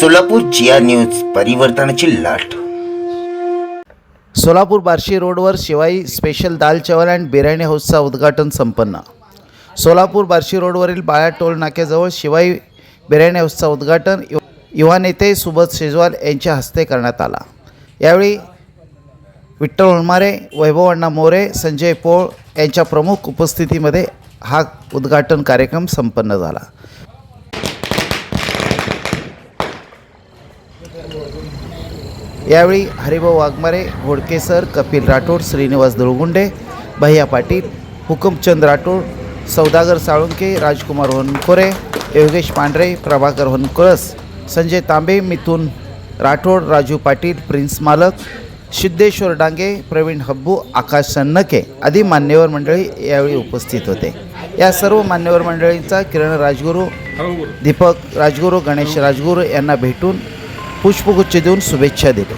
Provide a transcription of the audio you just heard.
सोलापूर जिया news परिवर्तनाची लाट. सोलापूर बार्शी रोडवर शिवाई स्पेशल दाल चवल अँड बिर्याणी हाऊसचा उद्घाटन संपन्न. सोलापूर बार्शी रोडवरील बाळा टोल नाक्याजवळ शिवाई बिर्याणी हाऊसचा उद्घाटन युवा नेते सुबोध शेजवाल यांच्या हस्ते करण्यात आला. यावेळी विठ्ठल होळमारे वैभव अण्णा मोरे संजय पोळ यांच्या प्रमुख उपस्थितीमध्ये हा उद्घाटन कार्यक्रम संपन्न झाला. यावेळी हरिभाऊ वाघमारे घोडके सर कपिल राठोड श्रीनिवास दुळगुंडे भैया पाटील हुकुमचंद राठोड सौदागर साळुंके राजकुमार होनकोरे योगेश पांढरे प्रभाकर होनकळस संजय तांबे मिथून राठोड राजू पाटील प्रिन्स मालक सिद्धेश्वर डांगे प्रवीण हब्बू आकाश सन्नके आदी मान्यवर मंडळी यावेळी उपस्थित होते. या सर्व मान्यवर मंडळींचा किरण राजगुरू दीपक राजगुरू गणेश राजगुरू यांना भेटून पुष्पगुच्छ देऊन शुभेच्छा दिल्या